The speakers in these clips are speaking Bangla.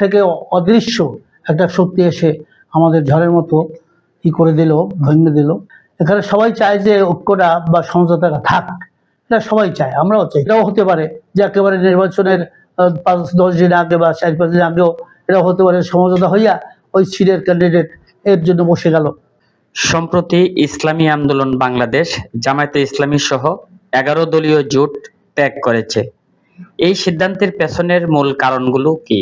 থেকে অদৃশ্য একটা শক্তি এসে আমাদের ঝড়ের মতো ই করে দিল, ভেঙে দিল। এখানে সবাই চায় যে ঐক্যটা বা সমঝোতাটা থাক। এটা সবাই চায়, আমরাও চাই। এটাও হতে পারে যে একেবারে নির্বাচনের পাঁচ, দশ দিন আগে বা চার, পাঁচ দিন আগেও এটাও হতে পারে সমঝোতা হইয়া ওই সিটের ক্যান্ডিডেট এর জন্য বসে গেল। সম্প্রতি ইসলামী আন্দোলন বাংলাদেশ, জামায়াতে ইসলামী সহ এগারো দলীয় জোট ত্যাগ করেছে। এই সিদ্ধান্তের পেছনের মূল কারণগুলো কি?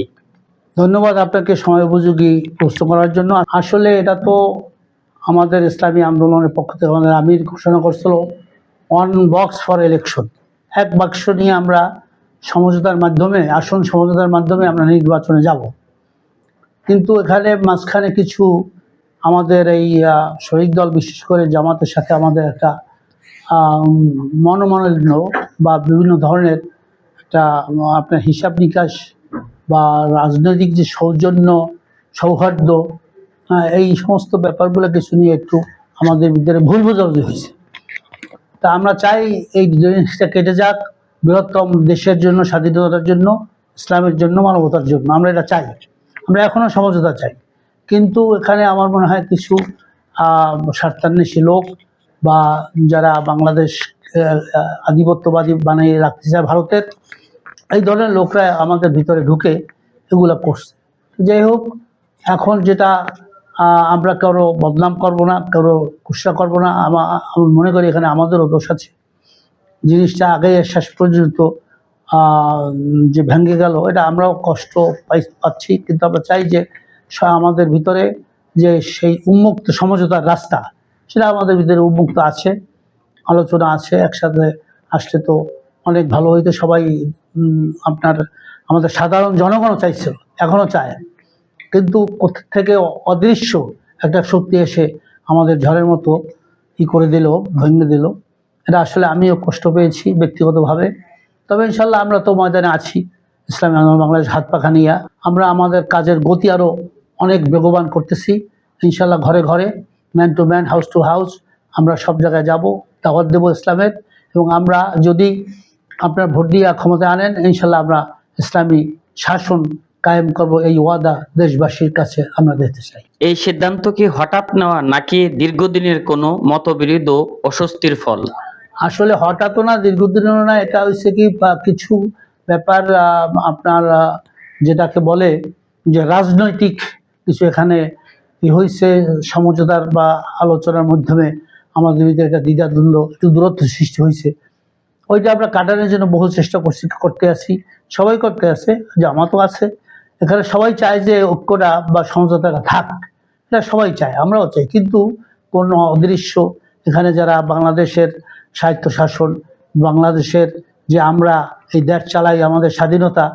ধন্যবাদ আপনাকে সময় উপযোগী প্রশ্ন করার জন্য। আসলে এটা তো আমাদের ইসলামী আন্দোলনের পক্ষ থেকে আমাদের আমির ঘোষণা করছিল ওয়ান বক্স ফর ইলেকশন এক বাক্স নিয়ে আমরা সমঝোতার মাধ্যমে, আসন সমঝোতার মাধ্যমে আমরা নির্বাচনে যাব। কিন্তু এখানে মাঝখানে কিছু আমাদের এই শহীদ দল, বিশেষ করে জামাতের সাথে আমাদের একটা মনোমালিন্য বা বিভিন্ন ধরনের একটা আপনার হিসাব নিকাশ বা রাজনৈতিক যে সৌজন্য সৌহার্দ্য আহ, এই সমস্ত ব্যাপারগুলো কিছু নিয়ে একটু আমাদের ভিতরে ভুল বোঝাবুঝি হয়েছে। তা আমরা চাই এই জিনিসটা কেটে যাক বৃহত্তম দেশের জন্য স্বাধীনতার জন্য ইসলামের জন্য মানবতার জন্য। আমরা এটা চাই। আমরা এখনও সমঝোতা চাই। কিন্তু এখানে আমার মনে হয় কিছু স্বার্থান্বেষী লোক বা যারা বাংলাদেশ আধিপত্যবাদী বানিয়ে রাখতে চায় ভারতের এই ধরনের লোকরা আমাদের ভিতরে ঢুকে এগুলো করছে। যাই হোক এখন যেটা আমরা কারও বদনাম করব না, কারও কুৎসা করব না, আমি মনে করি এখানে আমাদেরও দোষ আছে। জিনিসটা আগে শেষ পর্যন্ত যে ভেঙে গেল, এটা আমরাও কষ্ট পাই পাচ্ছি, কিন্তু আমরা চাই যে আমাদের ভিতরে যে সেই উন্মুক্ত সমঝোতার রাস্তা, সেটা আমাদের ভিতরে উন্মুক্ত আছে, আলোচনা আছে, একসাথে আসলে তো অনেক ভালো হইতে সবাই আপনার, আমাদের সাধারণ জনগণও চাইছিল এখনও চায়। কিন্তু থেকে অদৃশ্য একটা শক্তি এসে আমাদের ঝড়ের মতো ই করে দিল, ভেঙে দিল, এটা আসলে আমিও কষ্ট পেয়েছি ব্যক্তিগতভাবে। তবে ইনশাল্লাহ আমরা তো ময়দানে আছি, ইসলামী আন্দোলন বাংলাদেশ হাত পাখা নিয়ে। আমরা আমাদের কাজের গতি আরও অনেক বেগবান করতেছি, ইনশাল্লাহ ঘরে ঘরে man to man house to house আমরা সব জায়গায় যাব, দাওয়াত দেবো ইসলামের। এবং আমরা যদি আপনার ভোট দিয়ে ক্ষমতা আনেন ইনশাল্লাহ আমরা ইসলামী শাসন কায়েম করব এই ওয়াদা দেশবাসীর কাছে আমরা দিতে চাই। এই সিদ্ধান্ত কি হঠাৎ নেওয়া নাকি দীর্ঘদিনের কোনো মতবিরোধ ও অস্বস্তির ফল? আসলে হঠাৎ না দীর্ঘদিনেরও না এটা হচ্ছে কি কিছু ব্যাপার আপনার যেটাকে বলে যে রাজনৈতিক কিছু এখানে ই হয়েছে সমঝোতার বা আলোচনার মাধ্যমে আমাদের ভিতরে একটা দ্বিধাদ্বন্দ্ব একটু দূরত্ব সৃষ্টি হয়েছে ওইটা আমরা কাটানোর জন্য বহু চেষ্টা করছি, করতে আছি, সবাই করতে আছে, জামাতও আছে। এখানে সবাই চায় যে ঐক্যটা বা সমঝোতাটা থাক। এটা সবাই চায়, আমরাও চাই, কিন্তু কোনো অদৃশ্য এখানে যারা বাংলাদেশের সাহিত্য শাসন বাংলাদেশের যে আমরা এই দেশ চালাই, আমাদের স্বাধীনতা,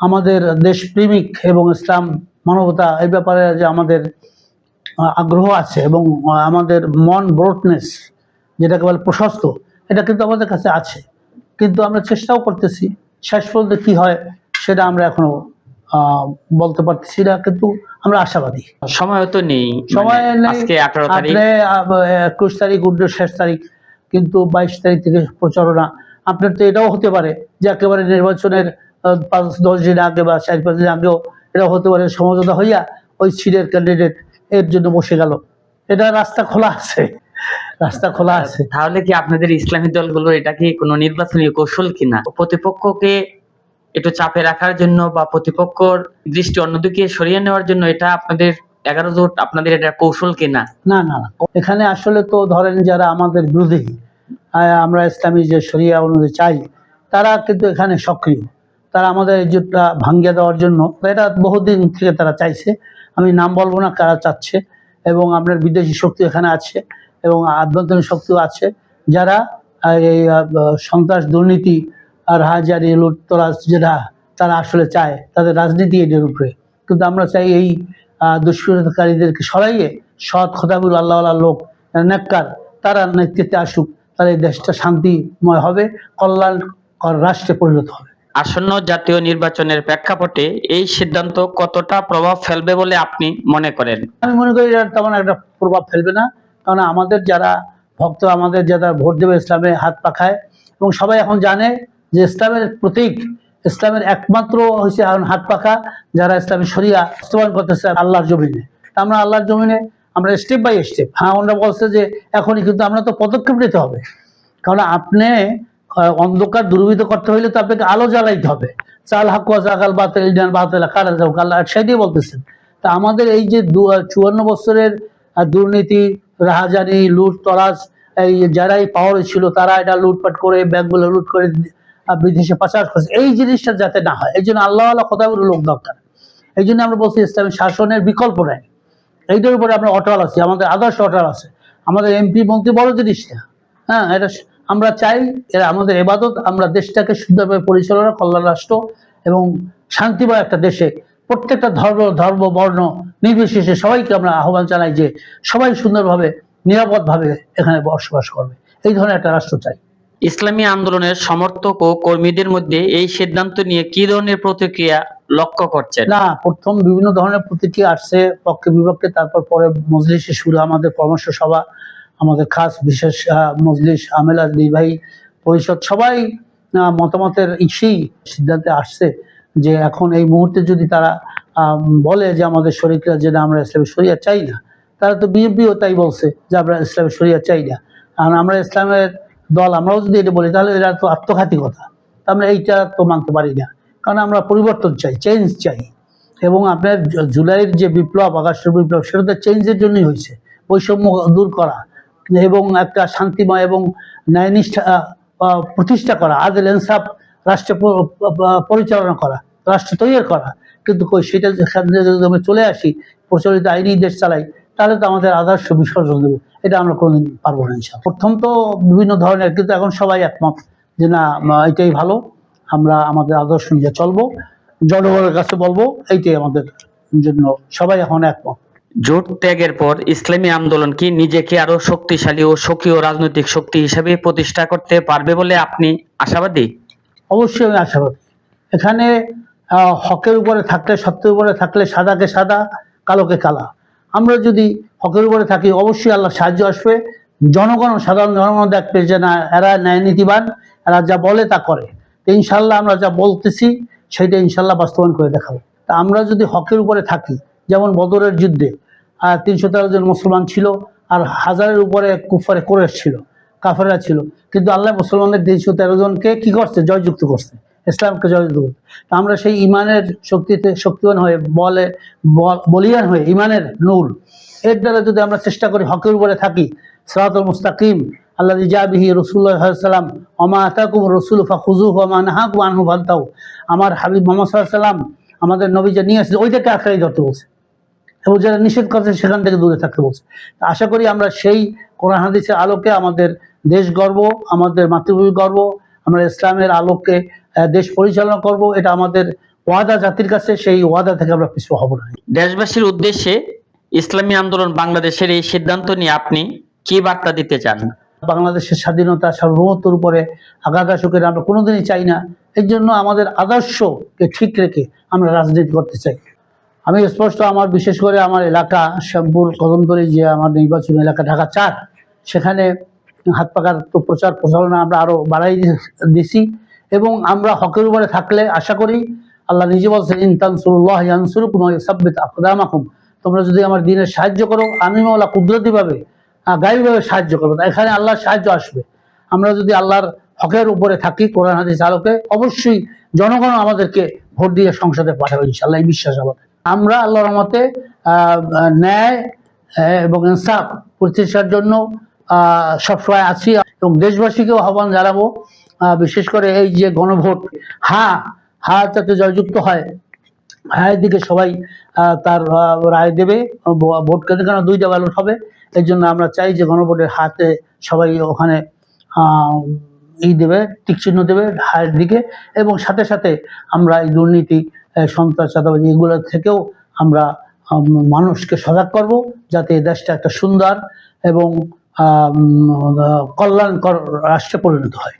আমাদের দেশপ্রেমিক এবং ইসলাম মানবতা, এই ব্যাপারে যে আমাদের আগ্রহ আছে এবং আমাদের মন ব্রডনেস যেটাকে বলে প্রশস্ত এটা কিন্তু আমাদের কাছে আছে। কিন্তু আমরা চেষ্টাও করতেছি শেষ পর্যন্ত কী হয় সেটা আমরা এখনও আহ, বলতে পারতেছি না কিন্তু আমরা আশাবাদী। সময় তো নেই সময় মানে আজকে আঠারো তারিখ। একুশ তারিখ উঠল শেষ তারিখ কিন্তু বাইশ তারিখ থেকে প্রচারণা। আপনার তো এটাও হতে পারে যে একেবারে নির্বাচনের পাঁচ দশ দিন আগে বা চার পাঁচ দিন আগেও এটাও হতে পারে সমঝোতা হইয়া ওই সিটের ক্যান্ডিডেট এর জন্য বসে গেল। এটা রাস্তা খোলা আছে। রাস্তা খোলা আছে। তাহলে কি আপনাদের ইসলামী দলগুলো এটা কি কোনো নির্বাচনী কৌশল কিনা? প্রতিপক্ষকে একটু চাপে রাখার জন্য বা প্রতিপক্ষর দৃষ্টি অন্যদিকে সরিয়ে নেওয়ার জন্য এটা আপনাদের এগারো জোট আপনাদের এটা কৌশল কিনা? না না এখানে আসলে তো ধরেন যারা আমাদের বিরোধী আমরা ইসলামী যে শরিয়া অনুযায়ী চাই তারা কিন্তু এখানে সক্রিয়। তারা আমাদের এই জোটটা ভাঙ্গিয়ে দেওয়ার জন্য এটা বহুদিন থেকে তারা চাইছে। আমি নাম বলব না কারা চাচ্ছে এবং আপনার বিদেশি শক্তি এখানে আছে। এবং আভ্যন্তরীণ শক্তিও আছে যারা এই সন্ত্রাস দুর্নীতি আর হাজারি লুটতরাজ যেটা তারা আসলে চায় তাদের রাজনীতি এটার উপরে। কিন্তু আমরা চাই এই দুষ্কৃতকারীদেরকে সরাইয়ে সৎ খোদাবুল আল্লাহ লোক নেককার তারা নেতৃত্বে আসুক তাহলে এই দেশটা শান্তিময় হবে কল্যাণকর রাষ্ট্রে পরিণত হবে। আসন্ন জাতীয় নির্বাচনের প্রেক্ষাপটে এই সিদ্ধান্ত কতটা প্রভাব ফেলবে বলে আপনি মনে করেন? আমি মনে করি এটা তেমন একটা প্রভাব ফেলবে না। কারণ আমাদের যারা ভক্ত, আমাদের যারা ভোট দেবে ইসলামে হাত পাখায় এবং সবাই এখন জানে যে ইসলামের প্রতীক, ইসলামের একমাত্র হচ্ছে এখন হাত পাখা যারা ইসলামী শরিয়া বাস্তবায়ন করতেছে আল্লাহর জমিনে। তা আমরা আল্লাহর জমিনে আমরা স্টেপ বাই স্টেপ হ্যাঁ ওনারা বলছে যে এখনই কিন্তু আমরা তো পদক্ষেপ নিতে হবে। কারণ আপনি অন্ধকার দূরীভূত করতে হইলে তো আপনাকে আলো জ্বালাইতে হবে। চাল হাকুয়া জাগাল বাতিল ইডান বাতিল, কারা যাও আল্লাহ একসাইডেই বলতেছেন। তা আমাদের এই যে দু- চুয়ান্ন বছরের দুর্নীতি রাহাজানি লুট, তরাজ, এই যারাই পাওয়ারে ছিল, তারা এটা লুটপাট করে ব্যাংকগুলো লুট করে বিদেশে পাচার করছে। এই জিনিসটা যাতে না হয়, এই জন্য আল্লাহ আল্লাহ কথাগুলো লোক দরকার। এই জন্য আমরা বলছি, ইসলামী শাসনের বিকল্প নেই। এইটার উপরে আমরা অটল আছি, আমাদের আদর্শ অটল আছে। আমাদের এমপি মন্ত্রী বড় জিনিস না। হ্যাঁ এটা আমরা চাই, এরা আমাদের এবাদত, আমরা দেশটাকে সুন্দরভাবে পরিচালনা, কল্যাণ, রাষ্ট্র এবং শান্তিময় একটা দেশে প্রত্যেকটা ধর্ম ধর্ম বর্ণ নির্বিশেষে সবাইকে আমরা আহ্বান জানাই যে সবাই সুন্দরভাবে নিরাপদভাবে এখানে বসবাস করবে। এই ধরনের একটা রাষ্ট্র চাই। ইসলামী আন্দোলনের সমর্থক ও কর্মীদের মধ্যে এই সিদ্ধান্ত নিয়ে কি ধরনের প্রতিক্রিয়া লক্ষ্য করছে না প্রথম বিভিন্ন ধরনের প্রতিক্রিয়া আসছে পক্ষে বিপক্ষে তারপর পরে মজলিসে শুরু আমাদের পরামর্শ সভা আমাদের খাস বিশেষ মজলিস আমেলা নির্বাহী পরিষদ সবাই মতামতের ইসেই সিদ্ধান্তে আসছে। যে এখন এই মুহূর্তে যদি তারা বলে যে আমাদের শরীররা যে না আমরা ইসলামী শরিয়া চাই না, তারা তো বিএনপিও তাই বলছে যে আমরা ইসলামী শরিয়া চাই না। আর আমরা ইসলামের দল, আমরাও যদি এটা বলি, তাহলে এরা তো আত্মঘাতী কথা আমরা এইটা তো মানতে পারি না। কারণ আমরা পরিবর্তন চাই চেঞ্জ চাই। এবং আপনার জুলাইয়ের যে বিপ্লব আগস্টের বিপ্লব, সেটা তো চেঞ্জের জন্যই হয়েছে। বৈষম্য দূর করা এবং একটা শান্তিময় এবং ন্যায়নিষ্ঠা প্রতিষ্ঠা করা। আদেল ইনসাফ রাষ্ট্র পরিচালনা করা, রাষ্ট্র তৈরি করা। কিন্তু সেটা যদি চলে আসি, প্রচলিত আইনি দেশ চালাই, তাহলে তো আমাদের আদর্শ বিসর্জন দেবো। এটা আমরা কোনোদিন পারব না ইনশাল্লাহ প্রথম তো বিভিন্ন ধরনের, কিন্তু এখন সবাই একমত যে না এটাই ভালো, আমরা আমাদের আদর্শ নিয়ে চলবো। জনগণের কাছে বলব, এইটাই আমাদের জন্য সবাই এখন একমত। জোট ত্যাগের পর ইসলামী আন্দোলন কি নিজেকে আরও শক্তিশালী ও সক্রিয় রাজনৈতিক শক্তি হিসেবে প্রতিষ্ঠা করতে পারবে বলে আপনি আশাবাদী? অবশ্যই আমি আশাবাদী। এখানে হকের উপরে থাকলে সত্যের উপরে থাকলে সাদাকে সাদা, কালোকে কালা। আমরা যদি হকের উপরে থাকি, অবশ্যই আল্লাহ সাহায্য আসবে। জনগণ, সাধারণ জনগণ দেখবে যে না, এরা ন্যায় নীতিবান, এরা যা বলে তা করে। তো ইনশাল্লাহ আমরা যা বলতেছি, সেটা ইনশাল্লাহ বাস্তবায়ন করে দেখাবো। তা আমরা যদি হকের উপরে থাকি, যেমন বদরের যুদ্ধে তিনশো তেরো জন মুসলমান ছিল, আর হাজারের উপরে কুফারে করে ছিল কাফেররা ছিল। কিন্তু আল্লাহ মুসলমানদের তিনশো তেরো জনকে কি করছে? জয়যুক্ত করছে। ইসলামকে জয়যুক্ত করছে। আমরা সেই ইমানের শক্তিতে শক্তিবান হয়ে, বলে, বল- বলিয়ান হয়ে, ইমানের নূর, এর দ্বারা যদি আমরা চেষ্টা করি হকের উপরে থাকি, সরাতুল মুস্তাকিম আল্লাহ জাবিহি রসুল্লাহ সাল্লাম অমা আতাকুম রসুল ফাখুজু ওমা নাহাকুম আনহু ফান্তাউ আমার হাবিব মোহাম্মদ সাল্লাম আমাদের নবী যে নিয়ে আসছে, ওইটাকে আঁকড়াই ধরতে বলছে। এবং যারা নিষেধ করছে, সেখান থেকে দূরে থাকতে বলছে। আশা করি আমরা সেই কোরআন হাদিসের আলোকে আমাদের দেশ গর্ব আমাদের মাতৃভূমি গর্ব আমরা ইসলামের আলোকে দেশ পরিচালনা করব এটা আমাদের ওয়াদা জাতির কাছে সেই ওয়াদা থেকে আমরা পিছু হব না। দেশবাসীর উদ্দেশ্যে ইসলামী আন্দোলন বাংলাদেশের এই সিদ্ধান্ত নিয়ে আপনি কি বার্তা দিতে চান? বাংলাদেশের স্বাধীনতা সার্বভৌমত্বর উপরে আঘাত আসুক আমরা কোনোদিনই চাই না। এর জন্য আমাদের আদর্শকে ঠিক রেখে আমরা রাজনীতি করতে চাই। আমি স্পষ্ট আমার বিশেষ করে আমার এলাকা শ্যামপুর কদমতলী যে আমার নির্বাচনী এলাকা ঢাকা চার সেখানে হাত পাকার তো প্রচার প্রচারণা আমরা আরও বাড়াই দিছি। এবং আমরা হকের উপরে থাকলে আশা করি আল্লাহ নিজে বলছেন ইনতানসুল্লাহ তোমরা যদি আমার দিনের সাহায্য করো আমি মৌলা কুদরতিভাবে গাড়িভাবে সাহায্য করব। এখানে আল্লাহর সাহায্য আসবে। আমরা যদি আল্লাহর হকের উপরে থাকি কোরআন হাদিস আলোকে অবশ্যই জনগণ আমাদেরকে ভোট দিয়ে সংসদে পাঠাবে ইনশাল্লাহ এই বিশ্বাস আমাদের। আমরা আল্লাহর মতে আহ, ন্যায় এবং ইনসাফ প্রতিষ্ঠার জন্য সবসময় আছি এবং দেশবাসীকেও আহ্বান জানাব। বিশেষ করে এই যে গণভোট হ্যাঁ হ্যাঁ যাতে জয়যুক্ত হয়। হায়ের দিকে সবাই তার রায় দেবে। ভোট কেন্দ্রে কেন দুইটা ব্যালট হবে? এই জন্য আমরা চাই যে গণভোটের হাতে সবাই ওখানে ই দেবে টিক চিহ্ন দেবে হায়ের দিকে। এবং সাথে সাথে আমরা এই দুর্নীতি সন্ত্রাস, চাঁদাবাজি এগুলো থেকেও আমরা মানুষকে সজাগ করব যাতে এই দেশটা একটা সুন্দর এবং কল্যাণকর রাষ্ট্রে পরিণত হয়।